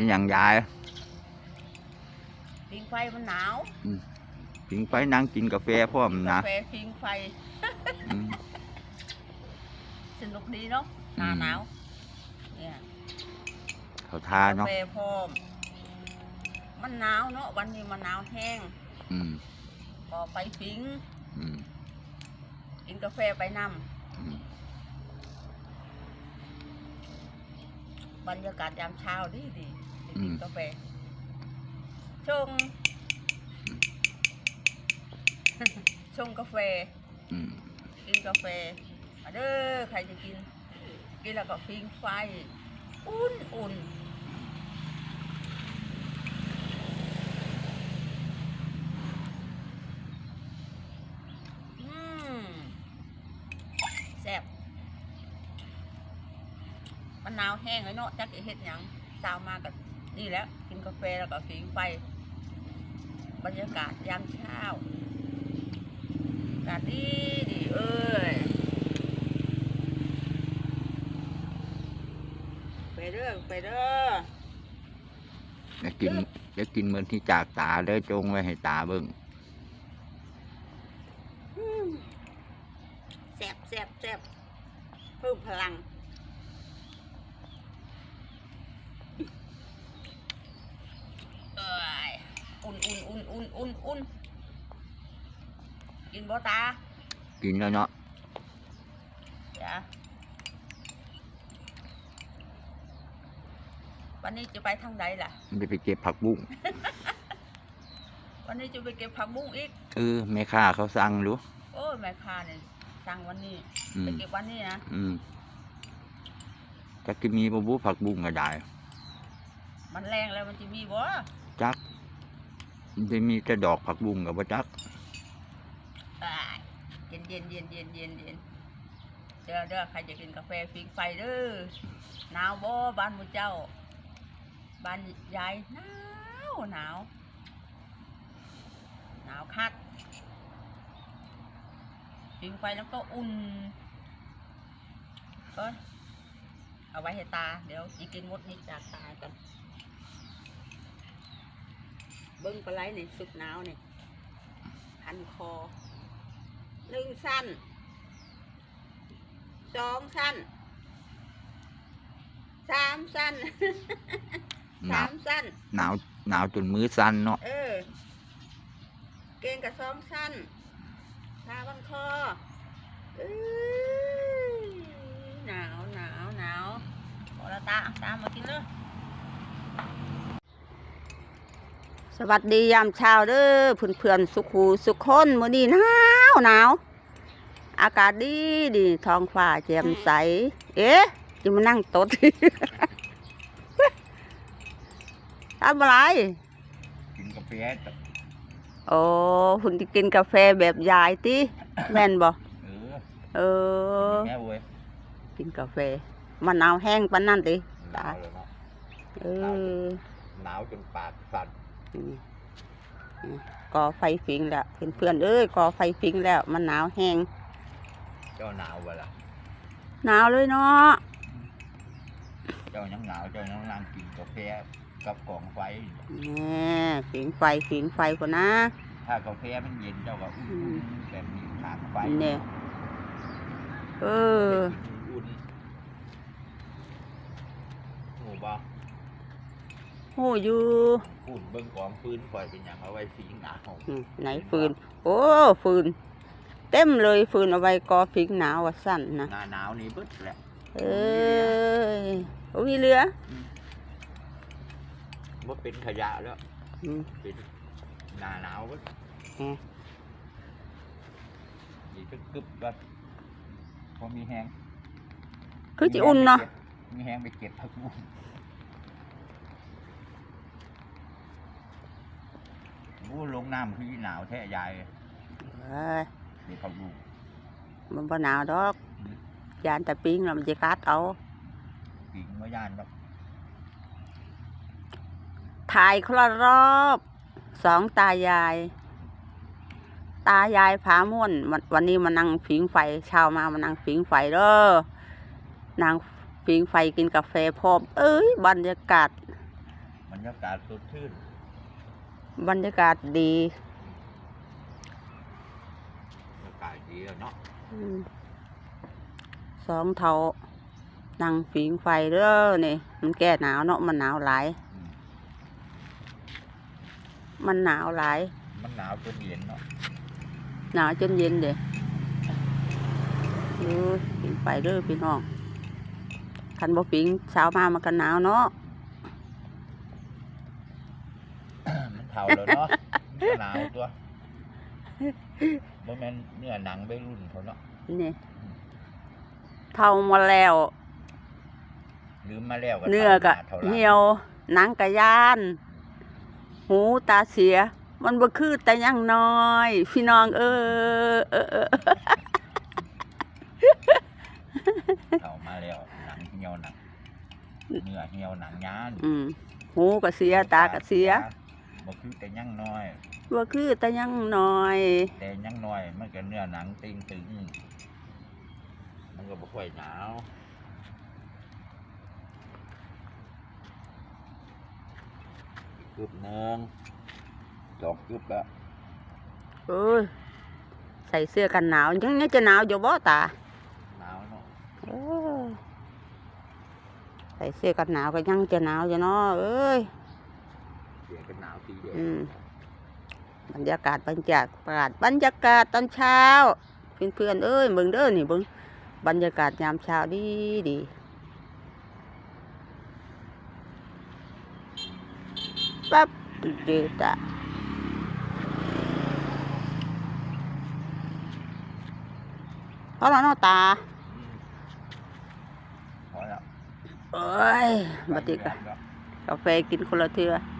นี่อย่างยายพิงไฟมันหนาวผิงไฟนั่งกินกาแฟพร้อมนะกาแฟพิงไฟอืมสนุกดีเนาะหน้าอืมหนาวเนี่ยเขาทากาเนาะแฟพร้อมมันหนาวเนาะวันนี้มันหนาวแห้งอืมก็ไปพิงอืมกินกาแฟไปนอืมำบรรยากาศยามเช้าดีดีไป กินกาแฟชง ชงกาแฟอืมกินกาแฟมาเด้อใครจะกิน กินแล้วก็พิงไฟ อุ่นอุ่นอืมแซ่บมันหนาวแห้งเลยเนาะจักจะเฮ็ดหยังสาวมากับ นี่แหล้วกินกาแฟแล้วก็พิงไฟบรรยากาศยามเช้าอากาศดีดีเอ้ยไปเด้อไปเด้ออย่ากินอย่ากินเหมือนที่จากตาเด้อจงไว้ให้ตาเบิ่งอืมแซ่บแซ่บแซ่บเพิ่มพลัง เอ้ยอุ่น อุ่นอุ่นอุ่นอุ่นอุ่นกินบ่ตา กินแล้วเนาะจ้ะวันนี้จะไปทางใดล่ะมันไปเก็บผักบุ้ง วันนี้จะไปเก็บผักบุ้งอีก เออแม่ค้าเขาสั่งรู้โอ้ยแม่ค้าเนี่ยสั่งวันนี้ อืไปมเก็บวันนี้นะ อืมจักกิมีบ่บุผักบุ้งก็ได้ มันแรงแล้วมันจะมีบ่จักมัน จะมีแต่ดอกผักบุ้งกับบ่จักอ้ายเย็นเย็นเย็นเย็นเย็นเย็นเด้อเด้อใครจะกินกาแฟฟิงไฟเด้อหนาวบ่บ้านมูเจ้า บ้านยายหนาวหนาวหนาวคักฟิงไฟแล้วก็อุ่นก็เอาไว้ให้ตา เดี๋ยวอีกินมดนี่จากตากัน เบิ้งปลาไหลนี่สุกหนาวนี่พันคอหนึ่งสั้นสองสั้นสามสั้นหนาสาวมสั้น หนาวหนาวจนมือสั่นเนาะเออ เกงกับสองสั้นทาบันคอเอ้ยหนาวหนาวหนาวพอละตาตามมากินเลย สวัสดียามเช้าเด้อเพื่อนเพื่อนๆสุขูสุขคนมื้อนี้หนาวหนาวอากาศดีดีท้องฟ้าแจ่มใส เอ๊ะจะมานั่งตดทำอะไรกินกาแฟโอ้คุณที่กินกาแฟแบบยายติแม่นบ่เออเออแม่เว้ยกินกาแฟมะนาวแห้งปานนั่นติหนาวเลยเนาะเออหนาวจนปากสั่นนี่นี่ ก่อไฟฟิงแล้วเพื่อนๆเอ้ยก่อไฟฟิงแล้วมันหนาวแห้งเจ้าหนาวเวลาหนาวเลยเนาะเจ้ายังหนาวเจ้ายังนั่งกินกาแฟกับกล่องไฟแนี่ฟิงไฟฟิงไฟก่อนนะ ถ้ากาแฟมันเย็นเจ้าก็อุ่นๆแบบนี้ทางไฟเนี่ยเออ อุ่นหมูบอ โหอยู่ฝุ่นเบิ่งกองฟืนปล่อยเป็นอย่างเอาไว้สีหนาวอืมไหนฟืน โอ้ฟืน เต็มเลยฟืนเอาไว้ก่อฟิงหนาวว่าสั่นนะหน้าหนาวนี่เบึดแหละ เอ้ยโอ้มีเรือว่าเป็นขยะแล้วอืม เป็นหน้าหนาวเบึดอืม นี่ก็กึบว่าพอมีแห้งคือจิอุ่นเนาะมีแห้งไปเก็บผักบุ้ง อ้ลงน้ำคือหนาวแท้ยายเอ้ยเด็กผักบุ้งมันบ่หนาวดอกยานแต่ปิ้งแล้วมันจะกัดเอาปิงว่ายานแบบถ่ายคนละรอบสองตายาย ตายายผาม่วนวันวันนี้มานั่งผิงไฟเช้ามามานั่งผิงไฟเด้อนางผิงไฟกินกาแฟพร้อมเอ้ยบรรยากาศบรรยากาศสดชื่น บรรยากาศดีบรรยากาศดีอะเนาะอืมสองเท่านั่งผิงไฟเด้อนี่ มันแก้หนาวเนาะมันหนาวหลาย อืมมันหนาวหลาย มันหนาวจนเย็นเนาะหนาวจนเย็นเด้ดูผิงไฟเด้อพี่น้องคันบ่ผิงเช้ามามันก็หนาวเนาะ มันเท่าแล้วเนาะมันก็หนาวตัวบ่แม่นเนื้อหนังไปรุ่นเขาเนาะนี่เท่ามาแล้วลืมมาแล้วเนื้อก็ท่าหาท่าหลังเหี่ยวหนังกะยาน หูตาเสีย มันบ่คือแต่ยังน้อย พี่น้องเออเออเออเท่ามาแล้วหนังเหี่ยวหนังเนื้อเหี่ยวหนังยานอืมหูก็เสียตาก็เสีย บ่คือแต่ยังน้อย บ่คือแต่ยังน้อย แต่ยังน้อย มันก็เนื้อหนังติงตึงมันก็บ่ค่อยหนาวกึบหนึงสองกึบแล้วเอ้ยใส่เสื้อกันหนาวยังไงจะหนาวอยู่บ่ตาหนาวเนาะเออใส่เสื้อกันหนาวก็ยังจะหนาวอยู่เนาะเอ้ย เสียกันหนาวทีเดียวอืม บรรยากาศบรรยากาศบรรยากาศตอนเช้า เพื่อนเพื่อนๆเอ้ยเบิ่งเด้อนี่เบิ่งบรรยากาศยามเช้าดีดีปั๊บเดือดอะเพราะเราเนาะตาอืมพอแล้วเอ้ยบัดนี้ก็แล้วกาแฟกินคนละเทืออื